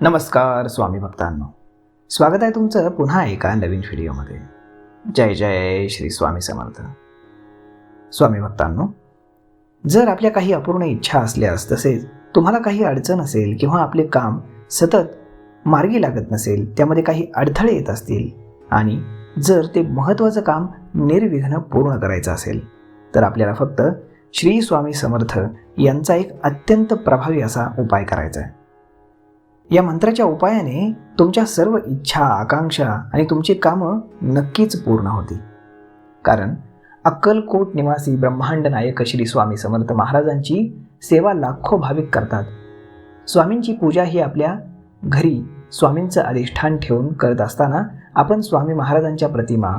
नमस्कार स्वामी भक्तांनो. स्वागत आहे तुमचं पुन्हा एका नवीन व्हिडिओमध्ये. जय जय श्री स्वामी समर्थ. स्वामी भक्तांनो जर आपल्या काही अपूर्ण इच्छा असल्यास तसेच तुम्हाला काही अडचण असेल किंवा आपले काम सतत मार्गी लागत नसेल त्यामध्ये काही अडथळे येत असतील आणि जर ते महत्त्वाचं काम निर्विघ्न पूर्ण करायचं असेल तर आपल्याला फक्त श्री स्वामी समर्थ यांचा एक अत्यंत प्रभावी असा उपाय करायचा आहे. या मंत्राच्या उपायाने तुमच्या सर्व इच्छा आकांक्षा आणि तुमची कामं नक्कीच पूर्ण होतील. कारण अक्कलकोट निवासी ब्रह्मांड नायक श्री स्वामी समर्थ महाराजांची सेवा लाखो भाविक करतात. स्वामींची पूजा ही आपल्या घरी स्वामींचं अधिष्ठान ठेवून करत असताना आपण स्वामी महाराजांच्या प्रतिमा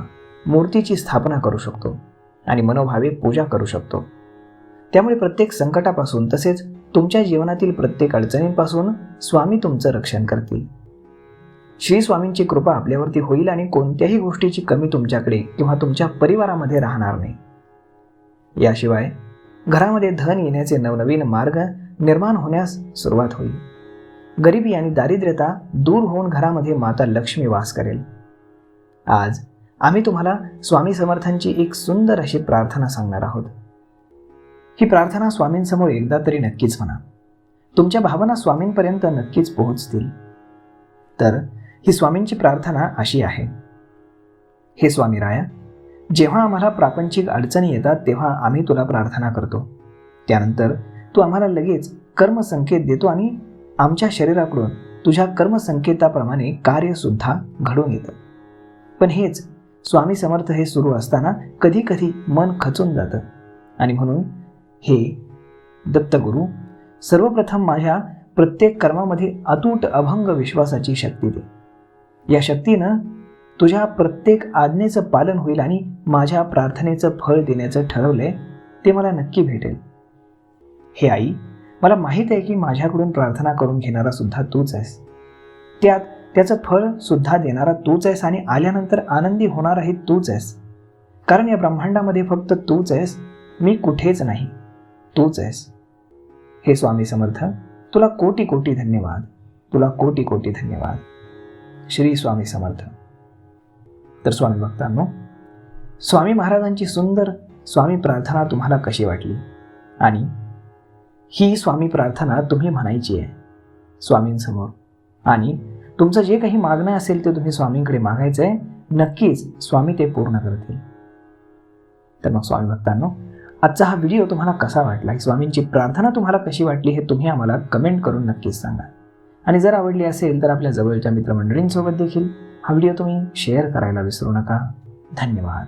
मूर्तीची स्थापना करू शकतो आणि मनोभावे पूजा करू शकतो. त्यामुळे प्रत्येक संकटापासून तसेच तुमच्या जीवनातील प्रत्येक अडचणींपासून स्वामी तुमचं रक्षण करतील. श्री स्वामींची कृपा आपल्यावरती होईल आणि कोणत्याही गोष्टीची कमी तुमच्याकडे किंवा तुमच्या परिवारामध्ये राहणार नाही. याशिवाय घरामध्ये धन येण्याचे नवनवीन मार्ग निर्माण होण्यास सुरुवात होईल. गरिबी आणि दारिद्र्यता दूर होऊन घरामध्ये माता लक्ष्मी वास करेल. आज आम्ही तुम्हाला स्वामी समर्थांची एक सुंदर अशी प्रार्थना सांगणार आहोत. ही प्रार्थना स्वामींसमोर एकदा तरी नक्कीच म्हणा. तुमच्या भावना स्वामींपर्यंत नक्कीच पोहोचतील. तर ही स्वामींची प्रार्थना अशी आहे. हे स्वामी राया जेव्हा आम्हाला प्रापंचिक अडचणी येतात तेव्हा आम्ही तुला प्रार्थना करतो. त्यानंतर तू आम्हाला लगेच कर्मसंकेत देतो आणि आमच्या शरीराकडून तुझ्या कर्मसंकेताप्रमाणे कार्यसुद्धा घडून येतं. पण हेच स्वामी समर्थ हे सुरू असताना कधी कधी मन खचून जातं. आणि म्हणून हे दत्तगुरू सर्वप्रथम माझ्या प्रत्येक कर्मामध्ये अतूट अभंग विश्वासाची शक्ती दे. या शक्तीनं तुझ्या प्रत्येक आज्ञेचं पालन होईल आणि माझ्या प्रार्थनेचं फळ देण्याचं ठरवलंय ते मला नक्की भेटेल. हे आई मला माहीत आहे की माझ्याकडून प्रार्थना करून घेणारा सुद्धा तूच आहेस. त्यात त्याचं फळ सुद्धा देणारा तूच आहेस आणि आल्यानंतर आनंदी होणाराही तूच आहेस. कारण या ब्रह्मांडामध्ये फक्त तूच आहेस मी कुठेच नाही. तूच आहेस. हे स्वामी समर्थ तुला कोटी कोटी धन्यवाद. तुला कोटी कोटी धन्यवाद. श्री स्वामी समर्थ. तर स्वामी भक्तांनो स्वामी महाराजांची सुंदर स्वामी प्रार्थना तुम्हाला कशी वाटली? आणि ही स्वामी प्रार्थना तुम्ही म्हणायची आहे स्वामींसमोर. आणि तुमचं जे काही मागणं असेल ते तुम्ही स्वामींकडे मागायचं आहे. नक्कीच स्वामी ते पूर्ण करतील. तर मग स्वामी भक्तांनो आजचा हा व्हिडिओ तुम्हाला कसा वाटला? स्वामींची प्रार्थना तुम्हाला कशी वाटली हे तुम्ही आम्हाला कमेंट करून नक्कीच सांगा. आणि जर आवडली असेल तर आपल्या जवळच्या मित्रमंडळींसोबत देखील हा व्हिडिओ तुम्ही शेअर करायला विसरू नका. धन्यवाद.